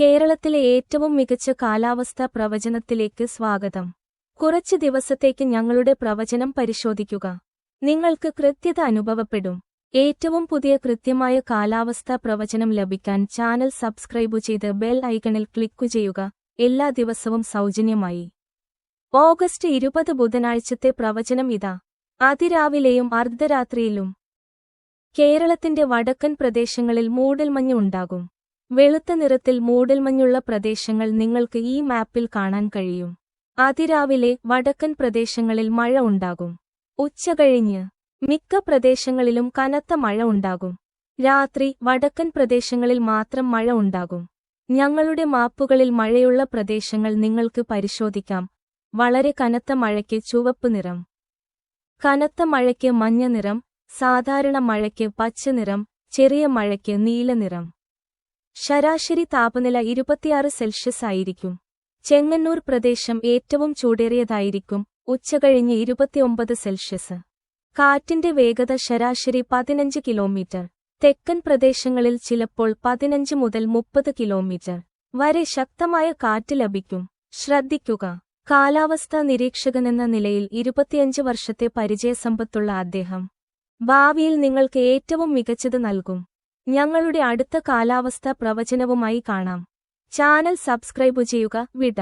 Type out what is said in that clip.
കേരളത്തിലെ ഏറ്റവും മികച്ച കാലാവസ്ഥാ പ്രവചനത്തിലേക്ക് സ്വാഗതം. കുറച്ച് ദിവസത്തേക്ക് ഞങ്ങളുടെ പ്രവചനം പരിശോധിക്കുക. നിങ്ങൾക്ക് കൃത്യത അനുഭവപ്പെടും. ഏറ്റവും പുതിയ കൃത്യമായ കാലാവസ്ഥാ പ്രവചനം ലഭിക്കാൻ ചാനൽ സബ്സ്ക്രൈബ് ചെയ്ത് ബെൽ ഐക്കണിൽ ക്ലിക്കു ചെയ്യുക. എല്ലാ ദിവസവും സൗജന്യമായി. ഓഗസ്റ്റ് ഇരുപത് ബുധനാഴ്ചത്തെ പ്രവചനം ഇതാ. അതിരാവിലെയും അർദ്ധരാത്രിയിലും കേരളത്തിന്റെ വടക്കൻ പ്രദേശങ്ങളിൽ മൂടൽമഞ്ഞ് ഉണ്ടാകും. വെളുത്ത നിറത്തിൽ മൂടൽമഞ്ഞുള്ള പ്രദേശങ്ങൾ നിങ്ങൾക്ക് ഈ മാപ്പിൽ കാണാൻ കഴിയും. അതിരാവിലെ വടക്കൻ പ്രദേശങ്ങളിൽ മഴ ഉണ്ടാകും. ഉച്ചകഴിഞ്ഞ് മിക്ക പ്രദേശങ്ങളിലും കനത്ത മഴ ഉണ്ടാകും. രാത്രി വടക്കൻ പ്രദേശങ്ങളിൽ മാത്രം മഴ ഉണ്ടാകും. ഞങ്ങളുടെ മാപ്പുകളിൽ മഴയുള്ള പ്രദേശങ്ങൾ നിങ്ങൾക്ക് പരിശോധിക്കാം. വളരെ കനത്ത മഴയ്ക്ക് ചുവപ്പ് നിറം. കനത്ത മഴയ്ക്ക് മഞ്ഞ നിറം സാധാരണ മഴയ്ക്ക് പച്ച നിറം ചെറിയ മഴയ്ക്ക് നീല നിറം. ശരാശരി താപനില ഇരുപത്തിയാറ് സെൽഷ്യസ് ആയിരിക്കും. ചെങ്ങന്നൂർ പ്രദേശം ഏറ്റവും ചൂടേറിയതായിരിക്കും ഉച്ചകഴിഞ്ഞ് ഇരുപത്തിയൊമ്പത് സെൽഷ്യസ്. കാറ്റിന്റെ വേഗത ശരാശരി പതിനഞ്ച് കിലോമീറ്റർ. തെക്കൻ പ്രദേശങ്ങളിൽ ചിലപ്പോൾ പതിനഞ്ച് മുതൽ മുപ്പത് കിലോമീറ്റർ. വരെ ശക്തമായ കാറ്റ് ലഭിക്കും. ശ്രദ്ധിക്കുക. കാലാവസ്ഥാ നിരീക്ഷകനെന്ന നിലയിൽ ഇരുപത്തിയഞ്ച് വർഷത്തെ പരിചയസമ്പത്തുള്ള അദ്ദേഹം. ഭാവിയിൽ നിങ്ങൾക്ക് ഏറ്റവും മികച്ചത് നൽകും. ഞങ്ങളുടെ അടുത്ത കാലാവസ്ഥ പ്രവചനവുമായി കാണാം. ചാനൽ സബ്സ്ക്രൈബ് ചെയ്യുക വിട.